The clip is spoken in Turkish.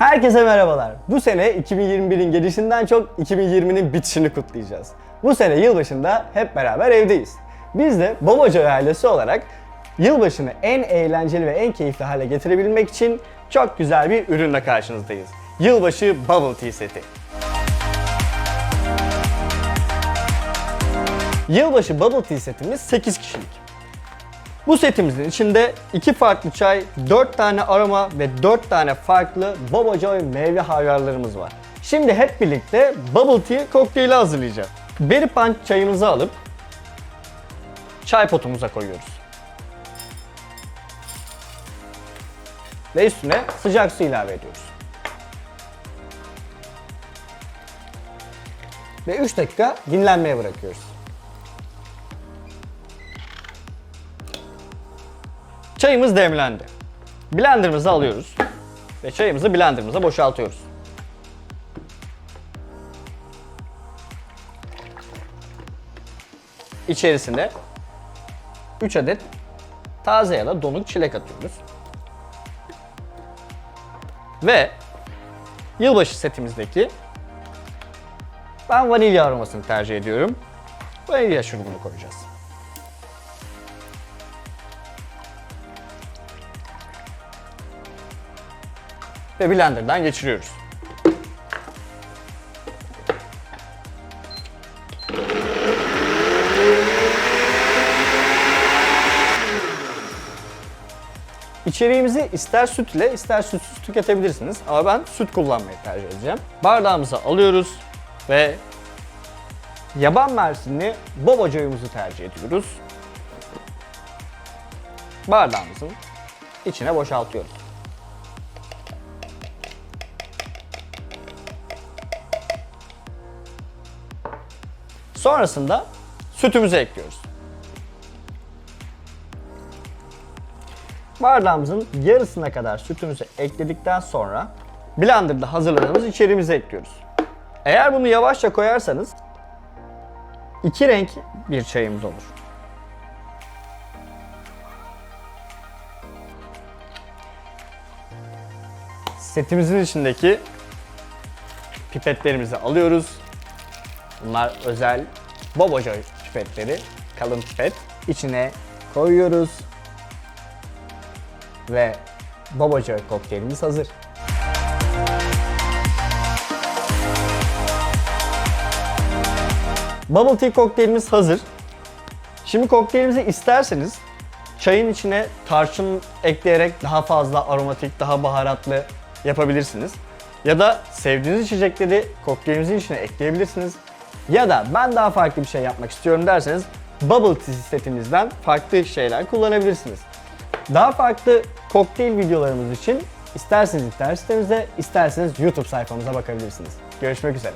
Herkese merhabalar. Bu sene 2021'in gelişinden çok 2020'nin bitişini kutlayacağız. Bu sene yılbaşında hep beraber evdeyiz. Biz de Babacoy ailesi olarak yılbaşını en eğlenceli ve en keyifli hale getirebilmek için çok güzel bir ürünle karşınızdayız. Yılbaşı Bubble Tea seti. Yılbaşı Bubble Tea setimiz 8 kişilik. Bu setimizin içinde iki farklı çay, 4 tane aroma ve 4 tane farklı Baba Joy meyve havyarlarımız var. Şimdi hep birlikte Bubble Tea kokteyli hazırlayacağız. Berry Punch çayımızı alıp çay potumuza koyuyoruz. Ve üstüne sıcak su ilave ediyoruz. Ve 3 dakika dinlenmeye bırakıyoruz. Çayımız demlendi. Blenderımızı alıyoruz ve çayımızı blenderımıza boşaltıyoruz. İçerisine 3 adet taze ya da donuk çilek atıyoruz. Ve yılbaşı setimizdeki ben vanilya aromasını tercih ediyorum. Vanilya şurubunu koyacağız. Ve blenderdan geçiriyoruz. İçeriğimizi ister süt ile ister sütsüz tüketebilirsiniz ama ben süt kullanmayı tercih edeceğim. Bardağımıza alıyoruz ve yaban mersinli bobacoyumuzu tercih ediyoruz. Bardağımızın içine boşaltıyoruz. Sonrasında sütümüzü ekliyoruz. Bardağımızın yarısına kadar sütümüzü ekledikten sonra blenderda hazırladığımız içeriğimizi ekliyoruz. Eğer bunu yavaşça koyarsanız iki renk bir çayımız olur. Setimizin içindeki pipetlerimizi alıyoruz Bunlar özel Bobojoy pipetleri. Kalın pipet. İçine koyuyoruz. Ve Bobojoy kokteylimiz hazır. Bubble Tea kokteylimiz hazır. Şimdi kokteylimizi isterseniz çayın içine tarçın ekleyerek daha fazla aromatik, daha baharatlı yapabilirsiniz. Ya da sevdiğiniz içecekleri kokteylinizin içine ekleyebilirsiniz. Ya da ben daha farklı bir şey yapmak istiyorum derseniz Bubble Tea setimizden farklı şeyler kullanabilirsiniz. Daha farklı kokteyl videolarımız için isterseniz internet sitemizde, isterseniz YouTube sayfamıza bakabilirsiniz. Görüşmek üzere.